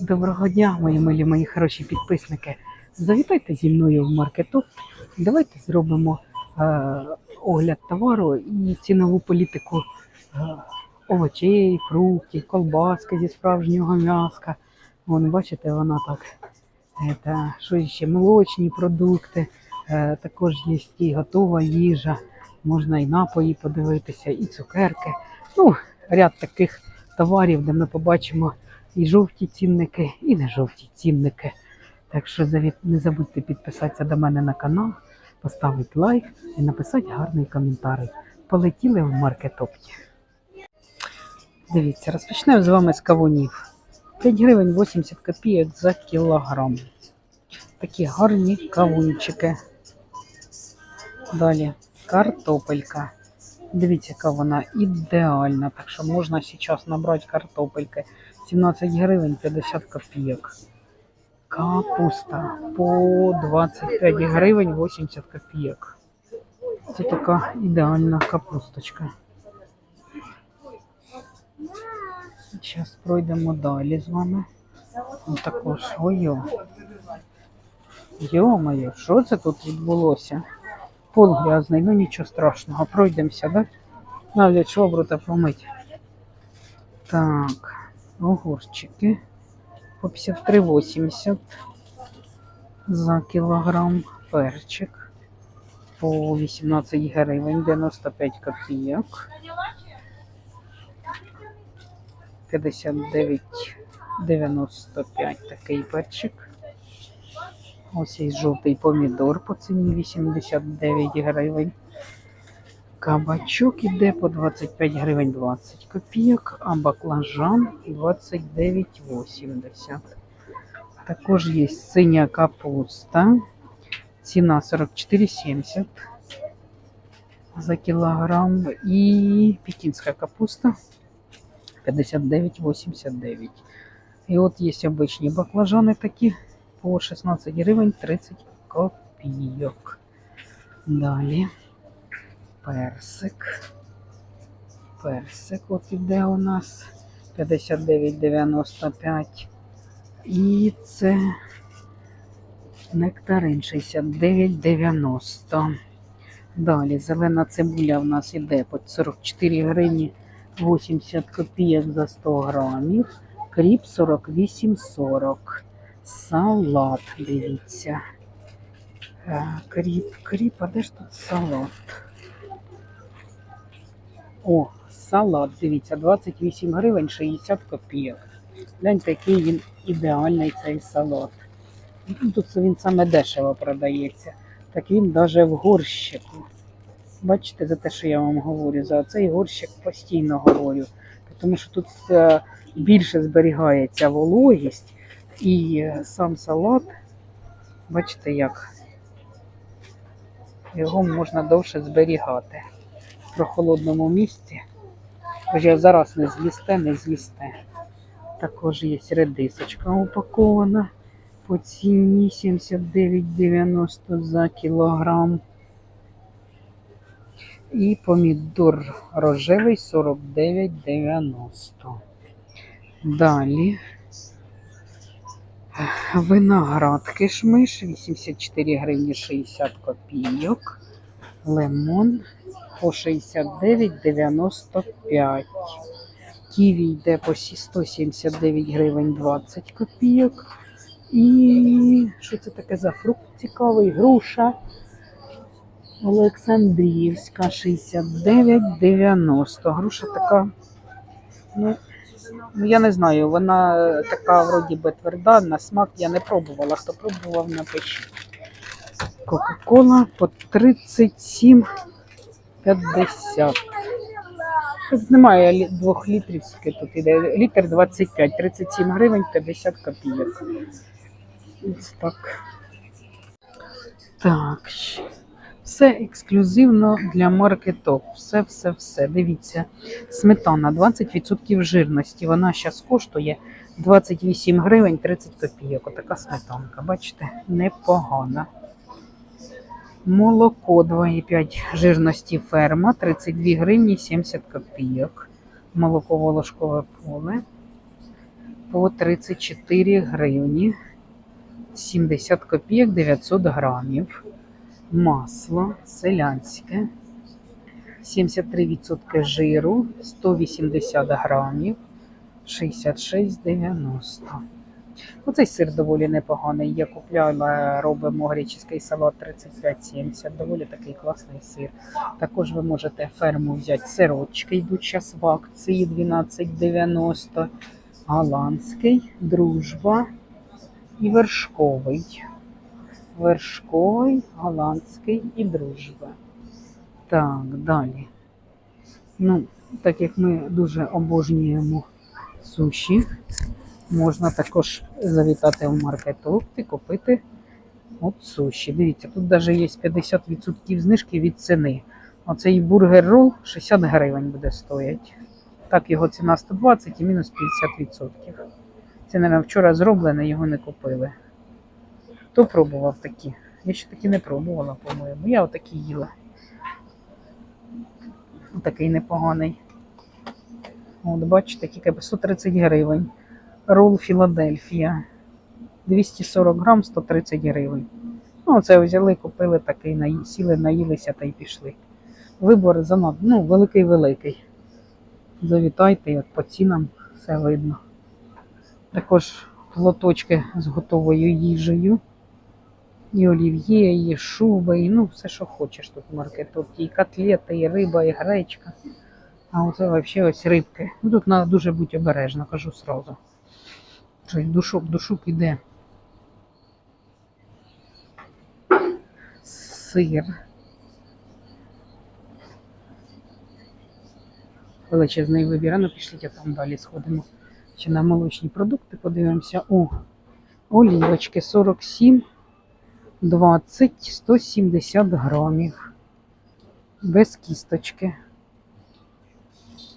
Доброго дня, мої милі, мої хороші підписники. Завітайте зі мною в маркетоп. Давайте зробимо е, огляд товару і цінову політику е, овочей, фруктів, колбаски зі справжнього м'яска. Вон, бачите, вона так. е, Та, що ще молочні продукти, е, також є і готова їжа, можна і напої подивитися, і цукерки. Ну, ряд таких товарів, де ми побачимо і жовті цінники, і не жовті цінники. Так що не забудьте підписатися до мене на канал, поставити лайк і написати гарний коментар. Полетіли в маркетопті. Дивіться, розпочнемо з вами з кавунів. 5 гривень 80 копійок за кілограм. Такі гарні кавунчики. Далі картопелька. Дивіться, яка вона ідеальна. Так що можна зараз набрати картопельки. 17 гривень 50 копійок. Капуста по 25 гривень 80 копійок. Це така ідеальна капусточка. Зараз пройдемо далі з вами. Також. Ой-йо. Йо-моє, що це тут відбулося? Пол грязний, ну нічого страшного. Пройдемося, так? Навіть швабру та помить. Так, огурчики по 53,80 за кілограм. Перчик по 18 гривень 95 копійок. 59,95 такий перчик. Ось і жовтий помідор по ціні 89 гривень. Кабачок іде по 25 гривень 20 копійок, а баклажан 29,80. Також є синя капуста. Ціна 44,70 за кілограм. І пекінська капуста 59,89. І от є обичні баклажани такі по 16 гривень 30 копійок. Далі персик. Персик от іде у нас 59,95. І це нектарин 69,90. Далі зелена цибуля у нас іде по 44 гривні 80 копійок за 100 грамів. Кріп 48,40. Салат, дивіться. Е, Кріп, кріп, а де ж тут салат? О, салат, дивіться, 28 гривень 60 копійок. Гляньте, який він ідеальний цей салат. Ну, Тут він саме дешево продається. Так він навіть в горщику. Бачите, за те, що я вам говорю, за цей горщик постійно говорю. Тому що тут е, більше зберігається вологість і е, сам салат, бачите як, його можна довше зберігати прохолодному місці. Вже зараз не з'їсте, не з'їсте. Також є редисочка упакована по ціні 79,90 за кілограм. І помідор рожевий 49,90. Далі виноград кишмиш 84 гривні 60 копійок. Лимон по 69,95. Ківі йде по 179 гривень 20 копійок. І що це таке за фрукт цікавий? Груша. Олександрівська 69,90. Груша така, ну, я не знаю, вона така вроді би тверда, на смак я не пробувала. Хто пробував, напишіть. Кока-кола по 37,50. Тут немає двох літрів, скільки тут іде. Літр 25, 37 гривень 50 копійок. Ось так. Так. Все ексклюзивно для маркеток. Все, все, все. Дивіться. Сметана 20% жирності. Вона зараз коштує 28 гривень 30 копійок. Отака сметанка. Бачите, непогана. Молоко 2,5 жирності ферма 32 гривні 70 копійок. Молоко волошкове поле. по 34 гривні. 70 копійок 900 грамів. Масло селянське. 73% жиру, 180 грамів, 66,90. Оцей сир доволі непоганий. Я купляла, робимо греческий салат 35,70. Доволі такий класний сир. Також ви можете ферму взяти сирочки, йдуть зараз в акції 12,90. Голландський, дружба і вершковий. Вершковий, голландський і дружба. Так, далі. Ну, так як ми дуже обожнюємо суші, можна також завітати в маркетоп і купити от суші. Дивіться, тут навіть є 50% знижки від ціни. Оцей бургер рол 60 гривень буде стоїть. Так, його ціна 120 і мінус 50%. Це, мабуть, вчора зроблене, його не купили. Хто пробував такі? Я ще такі не пробувала, по-моєму. Я отакі їла. Такий непоганий. От, бачите, тільки 130 гривень. Рол Філадельфія. 240 грам, 130 гривень. Ну, це взяли, купили такий, наї- сіли, наїлися та й пішли. Вибор занадто, ну, великий-великий. Завітайте, от по цінам все видно. Також лоточки з готовою їжею. І олів'є, і шуби, і ну все, що хочеш тут в маркетопті. І котлети, і риба, і гречка. А оце взагалі ось рибки. Ну тут треба дуже бути обережно, кажу сразу. Щось душок, душок іде. Сир. Величезний вибір. А ну пішліть, а там далі сходимо. Чи на молочні продукти подивимося. О, олівочки 47. 20 170 грамів. Без кісточки.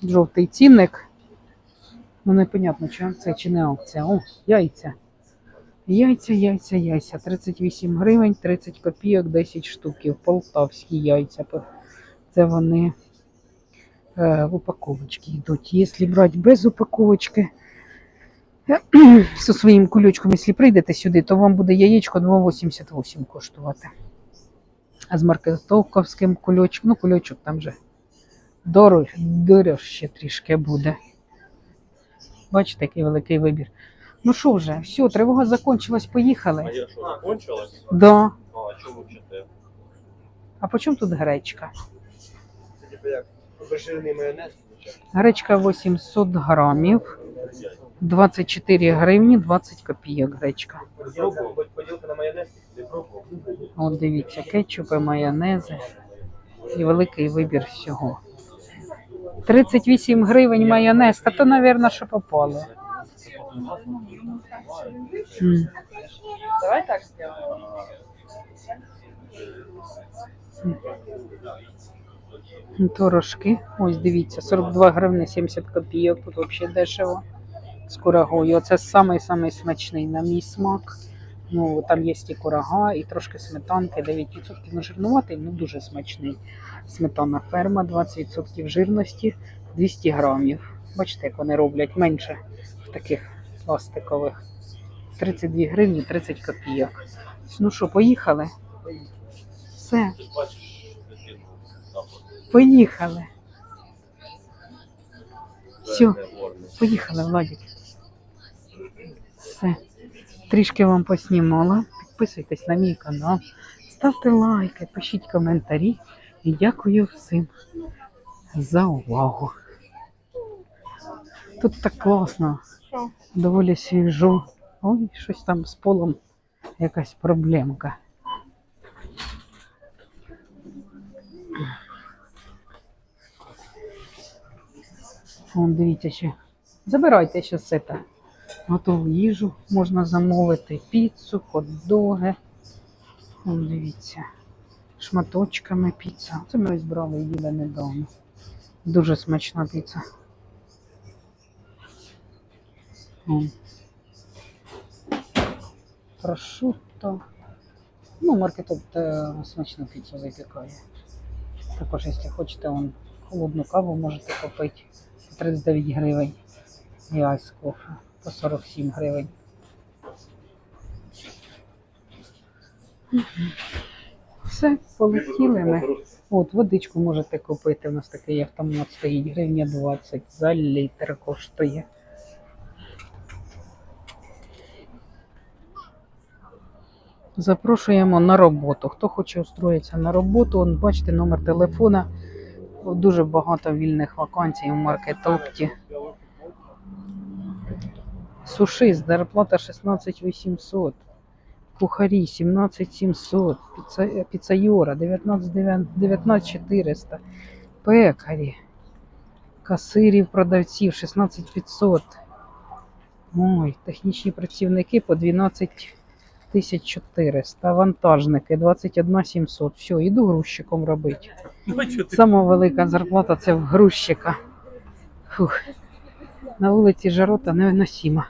Жовтий цінник. Ну, непонятно, чи це чи не акція. О, яйця. Яйця, яйця, яйця. 38 гривень, 30 копійок, 10 штуків. Полтавські яйця. Це вони е, в упаковочці йдуть. Якщо брати без упаковочки, зі своїм кульочком, якщо прийдете сюди, то вам буде яєчко 2,88 коштувати. А з маркетовковським кульочком, ну кульочок там же дорож, дорожче трішки буде. Бачите, який великий вибір. Ну що вже, все, тривога закончилась, А поїхали. я що, закончилась? Да. А, а чому вчите? А по чому тут гречка? Це типу як обезжирений майонез? Гречка 800 грамів, 24 гривні, 20 копійок гречка. Поділка на майонез. От дивіться, кетчупи, майонези і великий вибір всього. 38 гривень майонез, та то, мабуть, що попало. М. Давай так сделаем. Творожки. Ось дивіться, 42 гривни 70 копійок. Тут взагалі дешево. З курагою. Оце самий-самий смачний на мій смак. Ну, там є і курага, і трошки сметанки, 9% ну, жирнуватий, ну дуже смачний. Сметана ферма, 20% жирності, 200 грамів. Бачите, як вони роблять менше в таких пластикових. 32 гривні, 30 копійок. Ну що, поїхали? Все, поїхали. Горне. Поїхали, Владик. Все. Трішки вам поснімала. Підписуйтесь на мій канал, ставте лайки, пишіть коментарі. І дякую всім за увагу. Тут так класно, доволі свіжо. Ой, щось там з полом якась проблемка. Вон, дивіться ще. Забирайте ще це. Готову їжу можна замовити, піцу, хот-доги. Дивіться. Шматочками піца. Це ми ось брали їли недавно. Дуже смачна піца. Прошутто. Ну, маркетоп е, смачну піцу випікає. Також, якщо хочете, вон, холодну каву можете купити по 39 гривень. І айс кофе. По 47 гривень. Все, полетіли ми. От, водичку можете купити. У нас такий автомат стоїть, гривня 20 за літр коштує. Запрошуємо на роботу. Хто хоче устроїтися на роботу, бачите номер телефона. Дуже багато вільних вакансій у маркетопті. Сушист, зарплата 16 800. Кухарі 17 700. Піца, піцайора 19 19 400. Пекарі. Касирів, продавців 16 500. Ой, технічні працівники по 12 1400. Вантажники 21 700. Все, іду грузчиком робити. Сама велика зарплата це в грузчика. Фух. На вулиці жарота невиносіма.